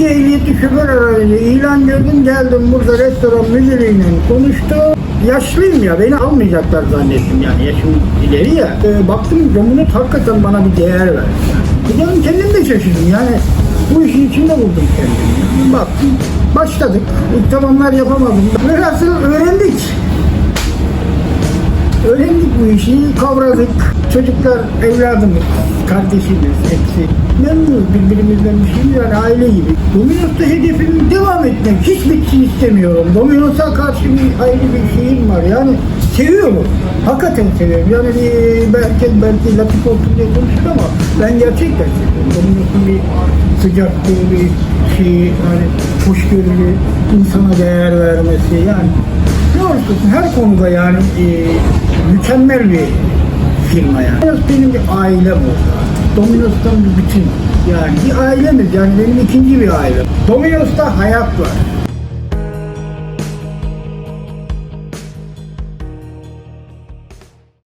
ay önce ilan gördüm geldim burada restoran müdürüyle konuştum. Yaşlıyım ya beni almayacaklar zannettim yani yaşım ileri ya. Ee, baktım Domino's hakikaten bana bir değer verdi. De kendim de şaşırdım yani bu işin içinde buldum kendimi. Baktım başladık. İlk yapamadım. Velhasıl öğrendik. Öğrendik bu işi, kavradık. Çocuklar evladımız, kardeşimiz, hepsi. Memnunuz birbirimizden bir şey yani aile gibi. Domino's'ta hedefim devam etmek. Hiç bitsin istemiyorum. Domino's'a karşı bir ayrı bir şeyim var. Yani seviyorum. Hakikaten seviyorum. Yani bir, belki, belki latif olsun diye konuştuk ama ben gerçekten seviyorum. Domino's'un bir sıcaklığı, bir şeyi, yani hoşgörülü, insana değer vermesi yani ne olursa olsun her konuda yani e, mükemmel bir firma yani. Domino's benim bir ailem oldu. Domino's'tan bir bütün. Yani bir ailemiz yani benim ikinci bir ailem. Domino's'ta hayat var.